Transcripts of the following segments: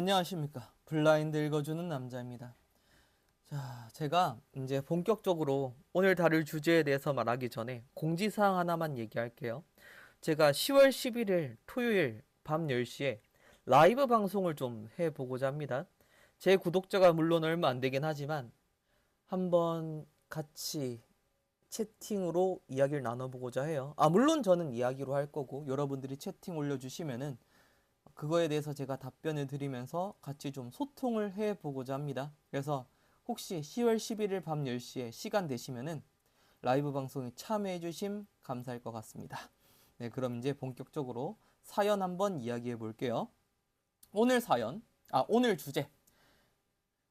안녕하십니까. 블라인드 읽어주는 남자입니다. 자, 제가 이제 본격적으로 오늘 다룰 주제에 대해서 말하기 전에 공지사항 하나만 얘기할게요. 제가 10월 11일 토요일 밤 10시에 라이브 방송을 좀 해보고자 합니다. 제 구독자가 물론 얼마 안 되긴 하지만 한번 같이 채팅으로 이야기를 나눠보고자 해요. 아, 물론 저는 이야기로 할 거고 여러분들이 채팅 올려주시면은 그거에 대해서 제가 답변을 드리면서 같이 좀 소통을 해 보고자 합니다. 그래서 혹시 10월 11일 밤 10시에 시간 되시면은 라이브 방송에 참여해 주심 감사할 것 같습니다. 네, 그럼 이제 본격적으로 사연 한번 이야기해 볼게요. 오늘 사연, 아, 오늘 주제.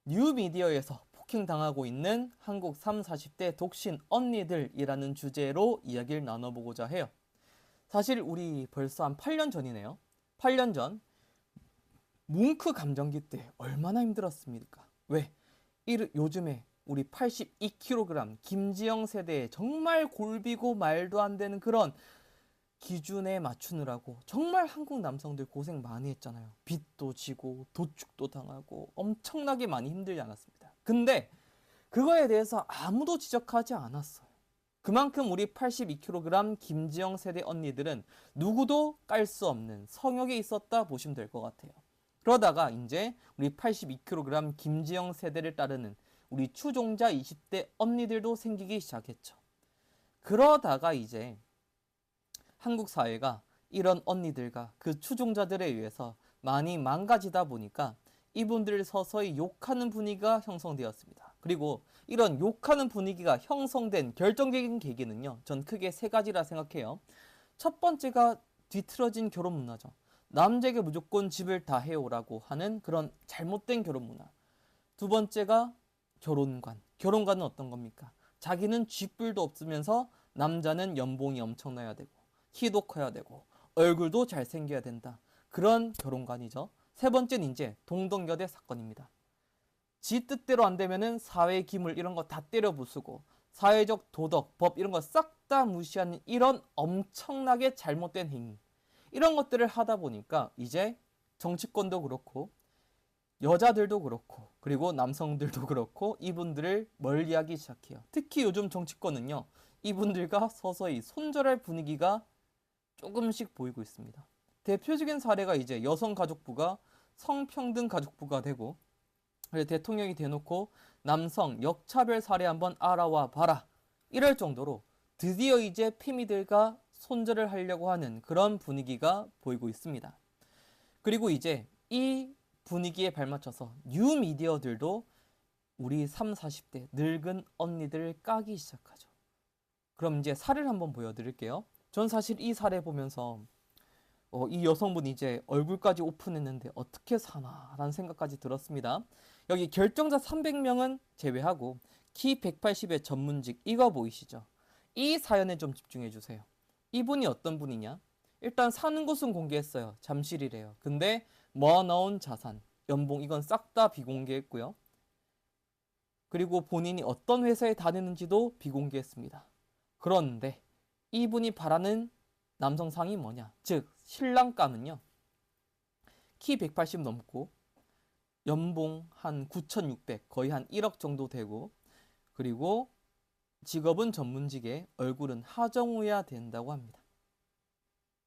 뉴미디어에서 폭행당하고 있는 한국 3, 40대 독신 언니들이라는 주제로 이야기를 나눠보고자 해요. 사실 우리 벌써 한 8년 전이네요. 8년 전 뭉크 감정기 때 얼마나 힘들었습니까? 왜? 이 요즘에 우리 82kg 김지영 세대에 정말 골비고 말도 안 되는 그런 기준에 맞추느라고 정말 한국 남성들 고생 많이 했잖아요. 빚도 지고 도축도 당하고 엄청나게 많이 힘들지 않았습니다. 근데 그거에 대해서 아무도 지적하지 않았어요. 그만큼 우리 82kg 김지영 세대 언니들은 누구도 깔 수 없는 성역에 있었다 보시면 될 것 같아요. 그러다가 이제 우리 82kg 김지영 세대를 따르는 우리 추종자 20대 언니들도 생기기 시작했죠. 그러다가 이제 한국 사회가 이런 언니들과 그 추종자들에 의해서 많이 망가지다 보니까 이분들을 서서히 욕하는 분위기가 형성되었습니다. 그리고 이런 욕하는 분위기가 형성된 결정적인 계기는요. 전 크게 세 가지라 생각해요. 첫 번째가 뒤틀어진 결혼 문화죠. 남자에게 무조건 집을 다 해오라고 하는 그런 잘못된 결혼 문화. 두 번째가 결혼관. 결혼관은 어떤 겁니까? 자기는 쥐뿔도 없으면서 남자는 연봉이 엄청나야 되고 키도 커야 되고 얼굴도 잘생겨야 된다. 그런 결혼관이죠. 세 번째는 이제 동덕여대 사건입니다. 지 뜻대로 안 되면은 사회 기물 이런 거 다 때려 부수고 사회적 도덕, 법 이런 거 싹 다 무시하는 이런 엄청나게 잘못된 행위. 이런 것들을 하다 보니까 이제 정치권도 그렇고 여자들도 그렇고 그리고 남성들도 그렇고 이분들을 멀리하기 시작해요. 특히 요즘 정치권은요. 이분들과 서서히 손절할 분위기가 조금씩 보이고 있습니다. 대표적인 사례가 이제 여성가족부가 성평등 가족부가 되고 대통령이 대놓고 남성 역차별 사례 한번 알아와 봐라 이럴 정도로 드디어 이제 피미들과 손절을 하려고 하는 그런 분위기가 보이고 있습니다. 그리고 이제 이 분위기에 발맞춰서 뉴 미디어들도 우리 3, 40대 늙은 언니들을 까기 시작하죠. 그럼 이제 사례를 한번 보여드릴게요. 전 사실 이 사례 보면서 어, 이 여성분이 이제 얼굴까지 오픈했는데 어떻게 사나라는 생각까지 들었습니다. 여기 결정자 300명은 제외하고 키 180의 전문직 이거 보이시죠? 이 사연에 좀 집중해 주세요. 이분이 어떤 분이냐? 일단 사는 곳은 공개했어요. 잠실이래요. 근데 모아놓은 자산, 연봉 이건 싹 다 비공개했고요. 그리고 본인이 어떤 회사에 다니는지도 비공개했습니다. 그런데 이분이 바라는 남성상이 뭐냐? 즉 신랑감은요. 키 180 넘고 연봉 한 9,600 거의 한 1억 정도 되고 그리고 직업은 전문직에 얼굴은 하정우야 된다고 합니다.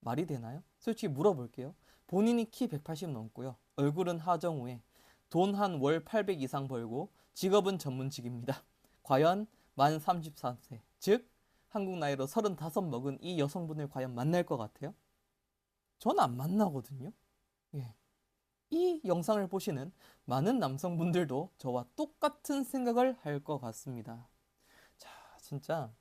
말이 되나요? 솔직히 물어볼게요. 본인이 키 180 넘고요. 얼굴은 하정우에 돈 한 월 800 이상 벌고 직업은 전문직입니다. 과연 만 33세, 즉 한국 나이로 35 먹은 이 여성분을 과연 만날 것 같아요? 전 안 만나거든요. 예. 이 영상을 보시는 많은 남성분들도 저와 똑같은 생각을 할 것 같습니다. 자, 진짜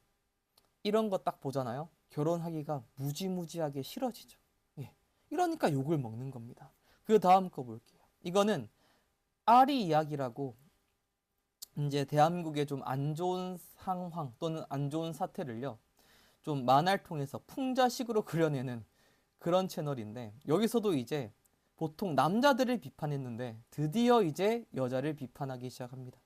이런 거 딱 보잖아요. 결혼하기가 무지무지하게 싫어지죠. 예. 이러니까 욕을 먹는 겁니다. 그 다음 거 볼게요. 이거는 아리 이야기라고 이제 대한민국의 좀 안 좋은 상황 또는 안 좋은 사태를요. 좀 만화를 통해서 풍자식으로 그려내는 그런 채널인데 여기서도 이제 보통 남자들을 비판했는데 드디어 이제 여자를 비판하기 시작합니다.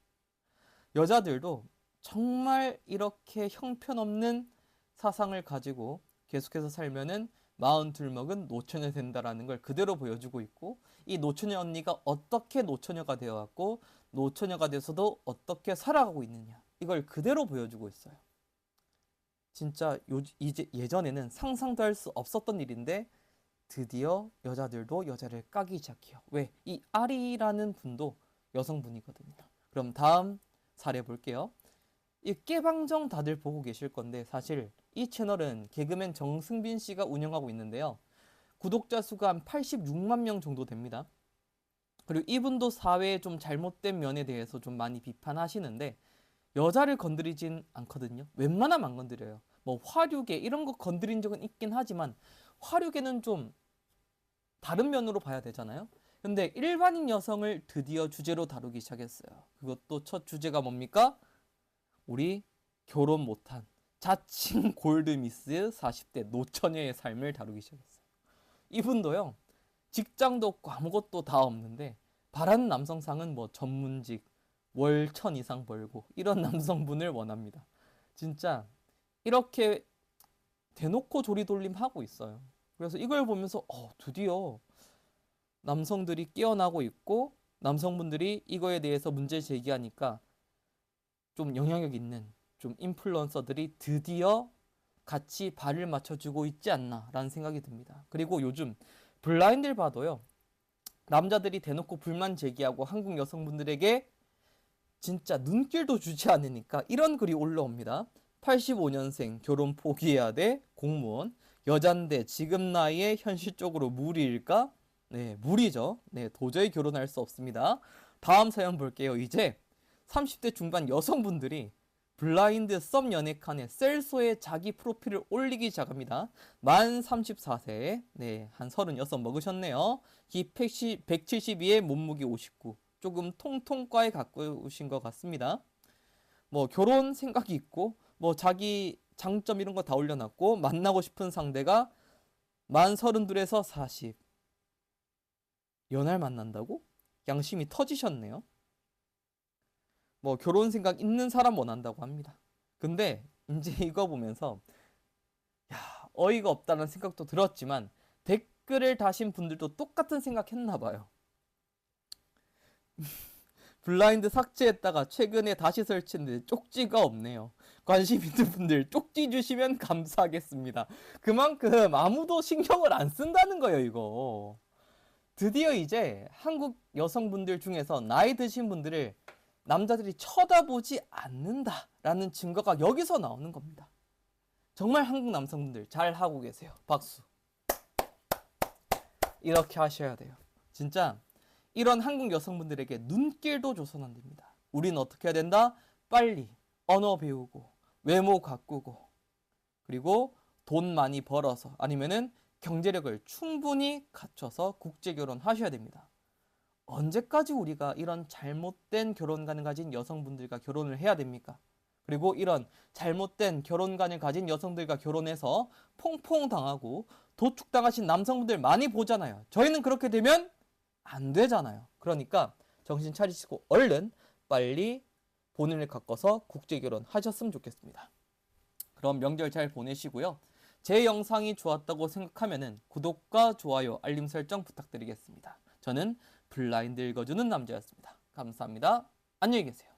여자들도 정말 이렇게 형편없는 사상을 가지고 계속해서 살면은 마흔 둘 먹은 노처녀 된다라는 걸 그대로 보여주고 있고 이 노처녀 언니가 어떻게 노처녀가 되어왔고 노처녀가 돼서도 어떻게 살아가고 있느냐 이걸 그대로 보여주고 있어요. 진짜 요, 이제 예전에는 상상도 할 수 없었던 일인데 드디어 여자들도 여자를 까기 시작해요. 왜? 이 아리라는 분도 여성분이거든요. 그럼 다음 사례 볼게요. 이 깨방정 다들 보고 계실 건데 사실 이 채널은 개그맨 정승빈 씨가 운영하고 있는데요. 구독자 수가 한 86만 명 정도 됩니다. 그리고 이분도 사회의 좀 잘못된 면에 대해서 좀 많이 비판하시는데 여자를 건드리진 않거든요. 웬만하면 안 건드려요. 뭐 화류계 이런 거 건드린 적은 있긴 하지만 화류계는 좀 다른 면으로 봐야 되잖아요. 근데 일반인 여성을 드디어 주제로 다루기 시작했어요. 그것도 첫 주제가 뭡니까? 우리 결혼 못한 자칭 골드미스 40대 노처녀의 삶을 다루기 시작했어요. 이분도요. 직장도 없고 아무것도 다 없는데 바라는 남성상은 뭐 전문직 월 천 이상 벌고 이런 남성분을 원합니다. 진짜 이렇게 대놓고 조리돌림 하고 있어요. 그래서 이걸 보면서 어, 드디어 남성들이 깨어나고 있고 남성분들이 이거에 대해서 문제 제기하니까 좀 영향력 있는 좀 인플루언서들이 드디어 같이 발을 맞춰주고 있지 않나라는 생각이 듭니다. 그리고 요즘 블라인드를 봐도요. 남자들이 대놓고 불만 제기하고 한국 여성분들에게 진짜 눈길도 주지 않으니까 이런 글이 올라옵니다. 85년생 결혼 포기해야 돼 공무원 여잔데 지금 나이에 현실적으로 무리일까? 네, 무리죠. 네, 도저히 결혼할 수 없습니다. 다음 사연 볼게요. 이제 30대 중반 여성분들이 블라인드 썸 연애칸에 셀소에 자기 프로필을 올리기 시작합니다. 만 34세, 네, 한 36 먹으셨네요. 키 172에 몸무게 59. 조금 통통과에 가까우신 것 같습니다. 뭐 결혼 생각이 있고 뭐 자기 장점 이런 거 다 올려놨고 만나고 싶은 상대가 만 32에서 40. 연할 만난다고? 양심이 터지셨네요. 뭐 결혼 생각 있는 사람 원한다고 합니다. 근데 이제 이거 보면서 야 어이가 없다는 생각도 들었지만 댓글을 다신 분들도 똑같은 생각했나 봐요. 블라인드 삭제했다가 최근에 다시 설치했는데 쪽지가 없네요. 관심 있는 분들 쪽지 주시면 감사하겠습니다. 그만큼 아무도 신경을 안 쓴다는 거예요, 이거. 드디어 이제 한국 여성분들 중에서 나이 드신 분들을 남자들이 쳐다보지 않는다라는 증거가 여기서 나오는 겁니다. 정말 한국 남성분들 잘 하고 계세요. 박수. 이렇게 하셔야 돼요. 진짜 이런 한국 여성분들에게 눈길도 줘선 안 됩니다. 우리는 어떻게 해야 된다? 빨리 언어 배우고 외모 가꾸고 그리고 돈 많이 벌어서 아니면은 경제력을 충분히 갖춰서 국제 결혼 하셔야 됩니다. 언제까지 우리가 이런 잘못된 결혼관을 가진 여성분들과 결혼을 해야 됩니까? 그리고 이런 잘못된 결혼관을 가진 여성들과 결혼해서 퐁퐁 당하고 도축당하신 남성분들 많이 보잖아요. 저희는 그렇게 되면 안 되잖아요. 그러니까 정신 차리시고 얼른 빨리 본인을 가꿔서 국제 결혼 하셨으면 좋겠습니다. 그럼 명절 잘 보내시고요. 제 영상이 좋았다고 생각하면 구독과 좋아요, 알림 설정 부탁드리겠습니다. 저는 블라인드 읽어주는 남자였습니다. 감사합니다. 안녕히 계세요.